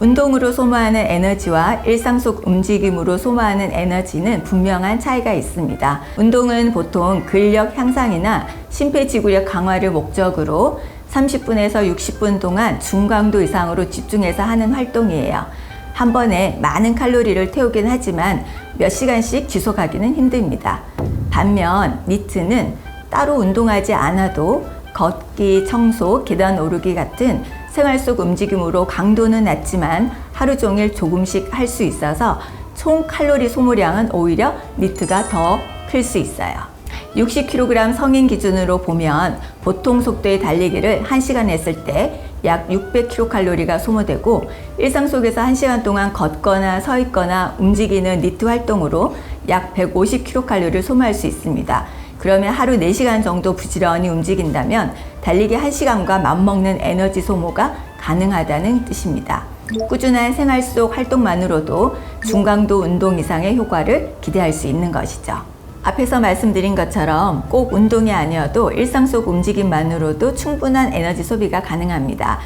운동으로 소모하는 에너지와 일상 속 움직임으로 소모하는 에너지는 분명한 차이가 있습니다. 운동은 보통 근력 향상이나 심폐지구력 강화를 목적으로 30분에서 60분 동안 중강도 이상으로 집중해서 하는 활동이에요. 한 번에 많은 칼로리를 태우긴 하지만 몇 시간씩 지속하기는 힘듭니다. 반면 니트는 따로 운동하지 않아도 걷기, 청소, 계단 오르기 같은 생활 속 움직임으로 강도는 낮지만 하루 종일 조금씩 할 수 있어서 총 칼로리 소모량은 오히려 니트가 더 클 수 있어요. 60kg 성인 기준으로 보면 보통 속도의 달리기를 1시간 했을 때 약 600kcal가 소모되고 일상 속에서 1시간 동안 걷거나 서 있거나 움직이는 니트 활동으로 약 150kcal를 소모할 수 있습니다. 그러면 하루 4시간 정도 부지런히 움직인다면 달리기 1시간과 맞먹는 에너지 소모가 가능하다는 뜻입니다. 꾸준한 생활 속 활동만으로도 중강도 운동 이상의 효과를 기대할 수 있는 것이죠. 앞에서 말씀드린 것처럼 꼭 운동이 아니어도 일상 속 움직임만으로도 충분한 에너지 소비가 가능합니다.